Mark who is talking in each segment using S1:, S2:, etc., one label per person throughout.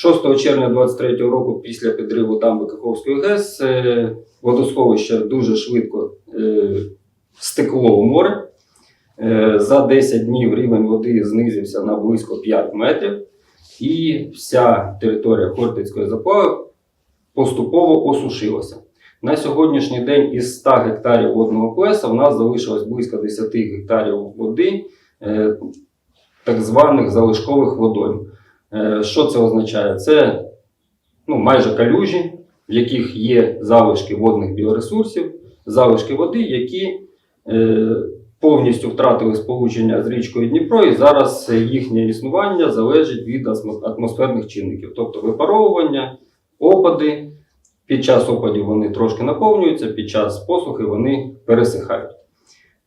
S1: 6 червня 23 року, після підриву дамби Каховської ГЕС, е, водосховище дуже швидко е, стекло у море. Е, За 10 днів рівень води знизився на близько 5 метрів, і вся територія Хортицької заплави поступово осушилася. На сьогоднішній день із 100 гектарів водного пояса в нас залишилось близько 10 гектарів води, так званих залишкових водойм. Е, Що це означає? Це ну, майже калюжі, в яких є залишки водних біоресурсів, залишки води, які е, повністю втратили сполучення з річкою Дніпро, і зараз їхнє існування залежить від атмосферних чинників, тобто випаровування, опади. Під час опадів вони трошки наповнюються, під час посухи вони пересихають.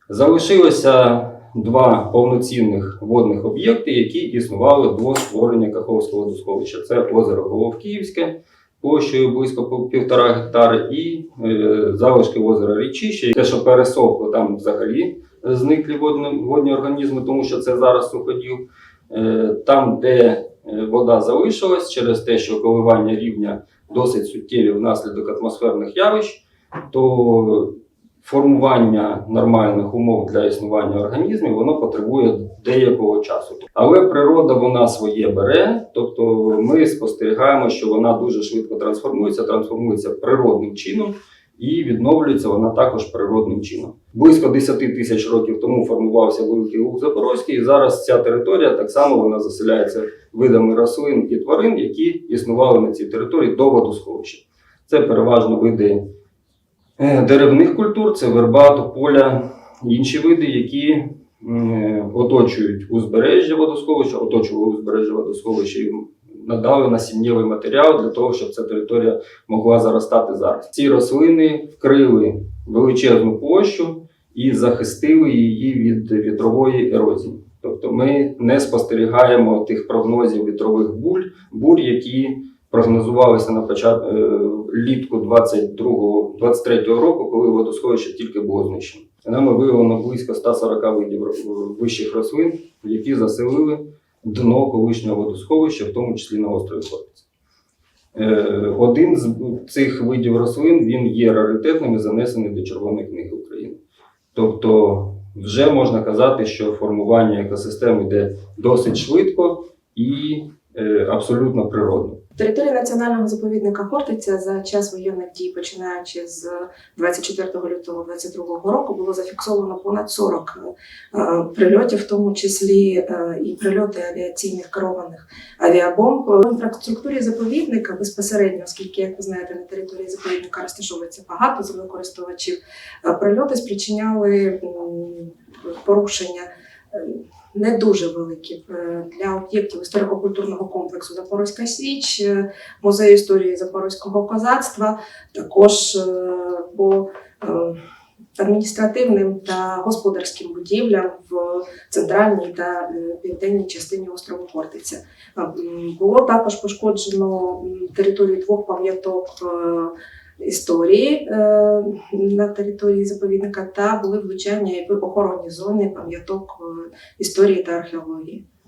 S1: Залишилося два повноцінних водних об'єкти, які існували до створення Каховського водосховища. Це озеро Головкиївське площею близько півтора гектари і е, залишки озера Річище. Те, що пересохло, там взагалі зниклі водні, водні організми, тому що це зараз суходіл. Е, там, де е, вода залишилась, через те, що коливання рівня досить суттєві внаслідок атмосферних явищ, то формування нормальних умов для існування організмів воно потребує деякого часу. Але природа вона своє бере, тобто ми спостерігаємо, що вона дуже швидко трансформується, трансформується природним чином. І відновлюється вона також природним чином. Близько 10 тисяч років тому формувався великий луг Запорозький, і зараз ця територія так само вона заселяється видами рослин і тварин, які існували на цій території до водосховища. Це переважно види деревних культур, це верба, тополя, інші види, які оточують узбережжя водосховища, оточували узбережжя водосховища і надали насіннєвий матеріал для того, щоб ця територія могла заростати зараз. Ці рослини вкрили величезну площу і захистили її від вітрової ерозії. Тобто ми не спостерігаємо тих прогнозів вітрових бурь, які прогнозувалися на початку літку 22-23 року, коли водосховище тільки було знищено. Нами виявлено близько 140 видів вищих рослин, які заселили дно колишнього водосховища, в тому числі на острові Хортиця. Е, Один з цих видів рослин він є раритетним і занесений до Червоної книги України. Тобто, вже можна казати, що формування екосистем йде досить швидко і е, абсолютно природно.
S2: Територія національного заповідника Хортиця за час воєнних дій, починаючи з 24 лютого 2022 року, було зафіксовано понад 40 е, прильотів, в тому числі е, і прильоти авіаційних керованих авіабомб. В інфраструктурі заповідника безпосередньо, оскільки, як ви знаєте, на території заповідника розташовується багато землекористувачів, е, прильоти спричиняли порушення. Не дуже великі Е, для об'єктів історико-культурного комплексу Запорозька Січ, е, музею історії Запорозького козацтва, також е, по адміністративним та господарським будівлям в центральній та південній частині острову Хортиця. Було також пошкоджено територію двох пам'яток історії е, на території заповідника та були влучання і в охоронні зони пам'яток е, історії та археології.